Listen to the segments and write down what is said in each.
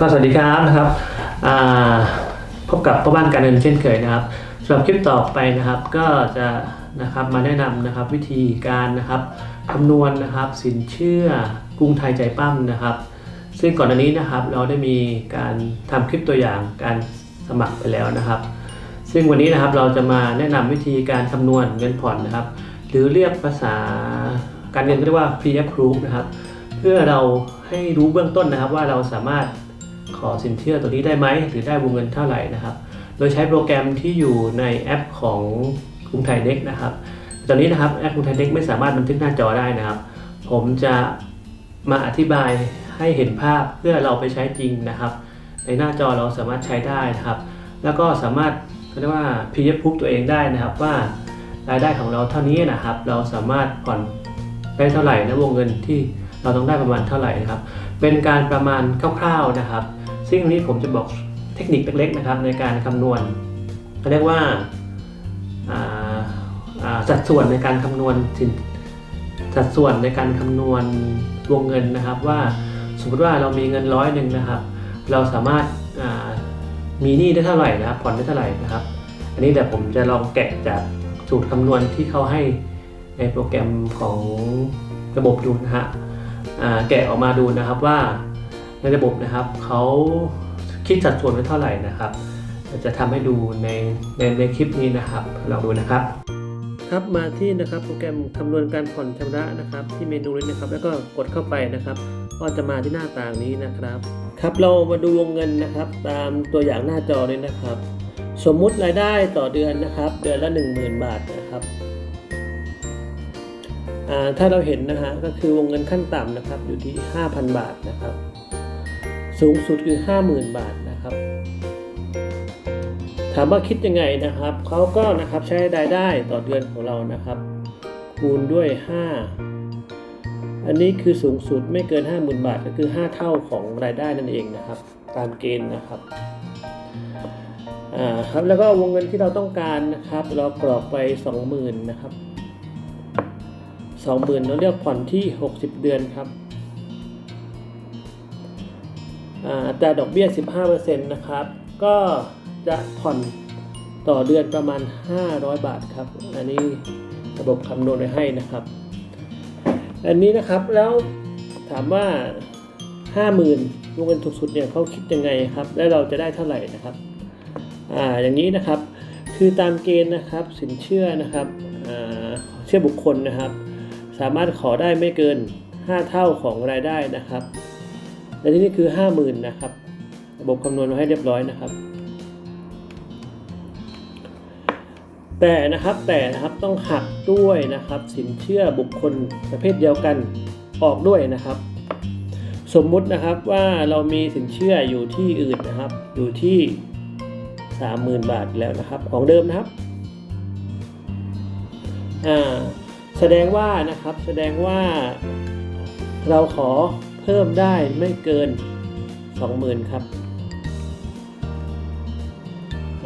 ก็สวัสดีครับนะครับพบกับพ่อบ้านการเงินเช่นเคยนะครับสำหรับคลิปต่อไปนะครับก็จะนะครับมาแนะนำนะครับวิธีการนะครับคำนวณนะครับสินเชื่อกรุงไทยใจปั้มนะครับ ซึ่งก่อนหน้านี้นะครับเราได้มีการทำคลิปตัวอย่างการสมัครไปแล้วนะครับ ซึ่งวันนี้นะครับเราจะมาแนะนำวิธีการคำนวณเงินผ่อนนะครับ หรือเรียกภาษาการเงินเรียกว่า pre-approve นะครับ เพื่อเราให้รู้เบื้องต้นนะครับว่าเราสามารถ ขอสินเชื่อตัวนี้ได้ไหมหรือได้วงเงินเท่าไหร่นะครับ โดยใช้โปรแกรมที่อยู่ในแอปของกรุงไทยเด็กนะครับ ตอนนี้นะครับแอปกรุงไทยเด็กไม่สามารถบันทึกหน้าจอได้นะครับ ผมจะมาอธิบายให้เห็นภาพเพื่อเราไปใช้จริงนะครับ ในหน้าจอเราสามารถใช้ได้นะครับ แล้วก็สามารถเรียกว่าพิจารณาตัวเองได้นะครับว่ารายได้ของเราเท่านี้นะครับ เราสามารถผ่อนได้เท่าไหร่และวงเงินที่เราต้องได้ประมาณเท่าไหร่นะครับ เป็นการประมาณคร่าวๆนะครับ ซึ่งวันนี้ผมจะบอกเทคนิคเล็กๆนะครับในการคำนวณเขาเรียกว่าสัดส่วนในการคำนวณสินสัดส่วนในการคำนวณวงเงินนะครับว่าสมมติว่าเรามีเงินร้อยหนึ่งนะครับ เราสามารถมีหนี้ได้เท่าไหร่นะครับผ่อนได้เท่าไหร่นะครับ อันนี้เดี๋ยวผมจะลองแกะจากสูตรคำนวณที่เขาให้ในโปรแกรมของระบบดูนะฮะแกะออกมาดูนะครับว่า ในระบบนะครับเขาคิดสัดส่วนไว้เท่าไหร่นะครับ จะทำให้ดูในในในคลิปนี้นะครับลองดูนะครับ ครับมาที่นะครับโปรแกรมคำนวณการผ่อนชำระนะครับ ที่เมนูนี้นะครับ แล้วก็กดเข้าไปนะครับ ก็จะมาที่หน้าต่างนี้นะครับ ครับเรามาดูวงเงินนะครับ ตามตัวอย่างหน้าจอเลยนะครับ สมมุติรายได้ต่อเดือนนะครับ เดือนละ 10,000 บาทนะครับอ่าถ้าเราเห็นนะฮะก็คือวงเงินขั้นต่ำนะครับอยู่ที่ 5,000 บาทนะครับ สูงสุดคือ 50,000 บาทนะครับ ถามว่าคิดยังไงนะครับเขาก็นะครับใช้รายได้ต่อเดือนของเรานะครับ คูณด้วย 5 อันนี้คือสูงสุดไม่เกิน 50,000 บาท ก็คือ 5 เท่าของรายได้นั่นเองนะครับ ตามเกณฑ์นะครับอ่าครับแล้วก็วงเงินที่เราต้องการนะครับ เรากรอกไป 20,000นะครับ 20,000เราเลือกผ่อนที่ 60 เดือนครับ อัตราดอกเบี้ย 15%นะครับ ก็จะผ่อนต่อเดือนประมาณ 500 บาทครับ อันนี้ระบบคำนวณไว้ให้นะครับ อันนี้นะครับแล้วถามว่า 50,000วงเงินถูกสุดเนี่ยเขาคิดยังไงครับ แล้วเราจะได้เท่าไหร่นะครับ อ่า อย่างนี้นะครับ คือตามเกณฑ์นะครับสินเชื่อนะครับเชื่อบุคคลนะครับ สามารถขอได้ไม่เกิน 5 เท่าของรายได้นะครับ และที่นี่คือ 50,000นะครับ ระบบคำนวณมาให้เรียบร้อยนะครับ แต่นะครับแต่นะครับต้องหักด้วยนะครับ สินเชื่อบุคคลประเภทเดียวกันออกด้วยนะครับ สมมุตินะครับว่าเรามีสินเชื่ออยู่ที่อื่นนะครับ อยู่ที่ 30,000 บาทแล้วนะครับ ของเดิมนะครับแสดงว่านะครับแสดงว่าเราขอ พิ่มได้ไม่เกิน 20,000 ครับ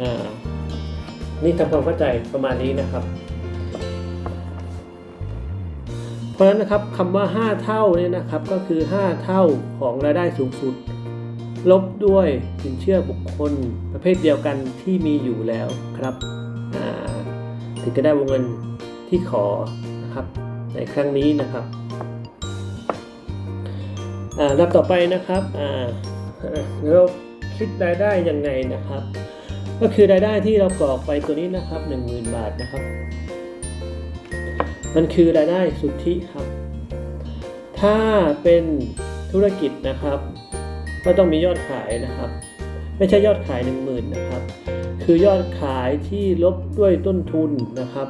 อ่า นี่ทำความเข้าใจประมาณนี้นะครับ เพราะฉะนั้นนะครับคำว่า 5 เท่าเนี่ยนะครับ ก็คือ 5 เท่าของรายได้สูงสุด ลบด้วยสินเชื่อบุคคลประเภทเดียวกันที่มีอยู่แล้วครับอ่าถึงจะได้วงเงินที่ขอนะครับในครั้งนี้นะครับ อ่าลำต่อไปนะครับอ่าเราคิดรายได้ยังไงนะครับ ก็คือรายได้ที่เรากรอกไปตัวนี้นะครับ 10,000 บาทนะครับ มันคือรายได้สุทธิครับ ถ้าเป็นธุรกิจนะครับ ก็ต้องมียอดขายนะครับ ไม่ใช่ยอดขาย 1 0,000นะครับ คือยอดขายที่ลบด้วยต้นทุนนะครับ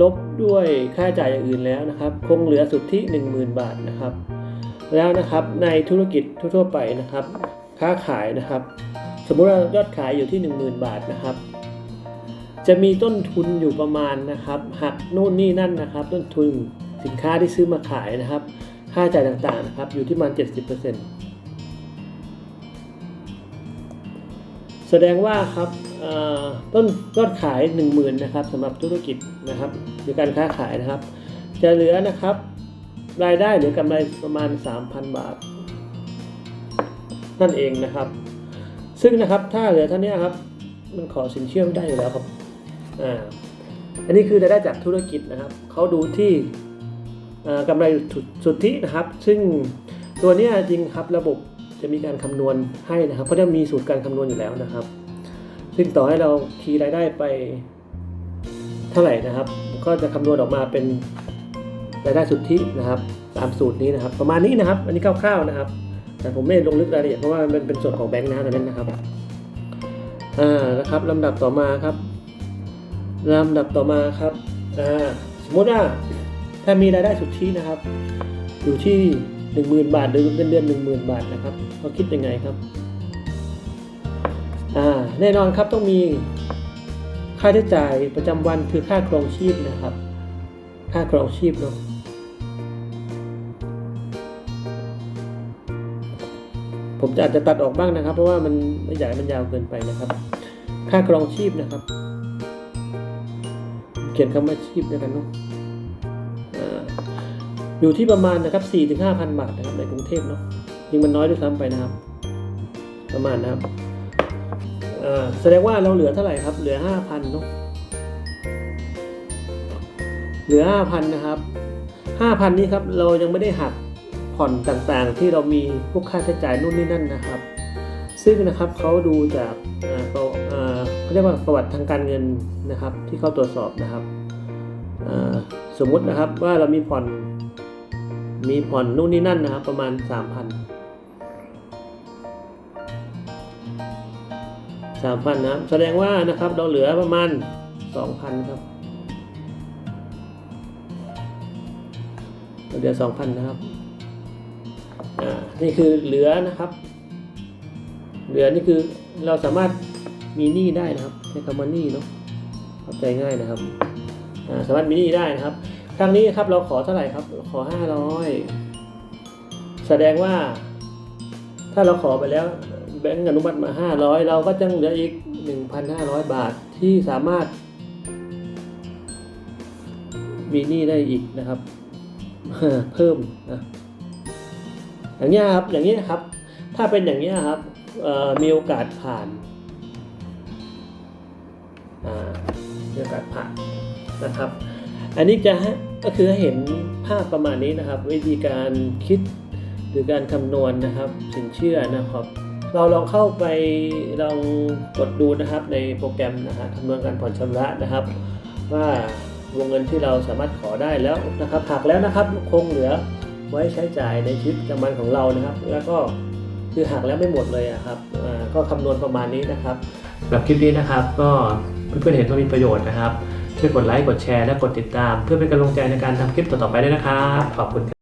ลบด้วยค่าใช้จ่ายอย่างอื่นแล้วนะครับ คงเหลือสุทธิ 10,000 บาทนะครับ แล้วนะครับในธุรกิจทั่วๆไปนะครับ ค้าขายนะครับ สมมุติว่ายอดขายอยู่ที่ 10,000 บาทนะครับ จะมีต้นทุนอยู่ประมาณนะครับหักนู่นนี่นั่นนะครับ ต้นทุนสินค้าที่ซื้อมาขายนะครับ ค่าใช้จ่ายต่างๆนะครับ อยู่ที่ประมาณ70%แสดงว่าครับต้นยอดขาย 10,000นะครับสำหรับธุรกิจนะครับหรือการค้าขายนะครับ จะเหลือนะครับ รายได้หรือกำไรประมาณ 3,000 บาท นั่นเองนะครับ ซึ่งนะครับถ้าเหลือเท่านี้ครับ มันขอสินเชื่อไม่ได้อยู่แล้วครับอ่าอันนี้คือรายได้จากธุรกิจนะครับเขาดูที่อ่ากำไรสุทธินะครับ ซึ่งตัวนี้จริงครับระบบจะมีการคำนวณให้นะครับเขาจะมีสูตรการคำนวณอยู่แล้วนะครับ ซึ่งต่อให้เราคีย์รายได้ไปเท่าไหร่นะครับ ก็จะคำนวณออกมาเป็น รายได้สุทธินะครับตามสูตรนี้นะครับ ประมาณนี้นะครับ อันนี้คร่าวๆนะครับ แต่ผมไม่ลงลึกรายละเอียดเพราะว่ามันเป็นส่วนของแบงค์นะตอนนั้นนะครับอ่านะครับลำดับต่อมาครับลำดับต่อมาครับอ่าสมมติว่าถ้ามีรายได้สุทธินะครับ อยู่ที่หนึ่งหมื่นบาทหรือเงินเดือนหนึ่งหมื่นบาทนะครับเขาคิดยังไงครับอ่าแน่นอนครับต้องมีค่าใช้จ่ายประจำวันคือค่าครองชีพนะครับ ค่าครองชีพเนาะ ผมจะอาจจะตัดออกบ้างนะครับ เพราะว่ามันไม่ให้มันยาวเกินไปนะครับ ค่าครองชีพนะครับ เขียนคำว่าชีพด้วยกันเนาะอยู่ที่ประมาณนะครับ4-5ถึง5,000บาทนะครับในกรุงเทพเนาะยิ่งมันน้อยด้วยซ้ำไปนะครับ ประมาณนะครับแสดงว่าเราเหลือเท่าไหร่ครับ เหลือห้าพันเนาะเหลือห้าพันนะครับห้าพันนี้ครับเรายังไม่ได้หัก ผ่อนต่างๆ ที่เรามีพวกค่าใช้จ่ายนู่นนี่นั่นนะครับ ซึ่งนะครับเขาดูจากเขาเขาเรียกว่าประวัติทางการเงินนะครับ ที่เขาตรวจสอบนะครับสมมุตินะครับว่าเรามีผ่อนมีผ่อนนู่นนี่นั่นนะครับ ประมาณสามพันสามพันนะครับแสดงว่านะครับเราเหลือประมาณสองพันครับเราเหลือสองพันนะครับ อ่านี่คือเหลือนะครับ เหลือนี่คือเราสามารถมีหนี้ได้นะครับใช้คำว่าหนี้เนาะเข้าใจง่ายนะครับอ่าสามารถมีหนี้ได้นะครับ ครั้งนี้ครับเราขอเท่าไหร่ครับ ขอห้าร้อยแสดงว่า ถ้าเราขอไปแล้วแบงก์อนุมัติมา 500 เราก็จะเหลืออีก 1,500 บาทที่สามารถ มีหนี้ได้อีกนะครับ เพิ่มนะ อย่างเงี้ครับอย่างเงี้ครับ ถ้าเป็นอย่างเงี้ครับมีโอกาสผ่านมีโอกาสผ่านนะครับ อันนี้จะก็คือเห็นภาพประมาณนี้นะครับ วิธีการคิดหรือการคำนวณนะครับ สินเชื่อนะครับ เราลองเข้าไปลองกดดูนะครับในโปรแกรมนะฮะคำนวณการผ่อนชำระนะครับ ว่าวงเงินที่เราสามารถขอได้แล้วนะครับหักแล้วนะครับคงเหลือ ไว้ใช้จ่ายในชีวิตประจำวันของเรานะครับ แล้วก็คือหักแล้วไม่หมดเลยครับก็คำนวณประมาณนี้นะครับสำหรับคลิปนี้นะครับ ก็เพื่อนๆเห็นว่ามีประโยชน์นะครับช่วยกดไลค์กดแชร์และกดติดตาม เพื่อเป็นกำลังใจในการทำคลิปต่อๆไปด้วยนะครับขอบคุณครับ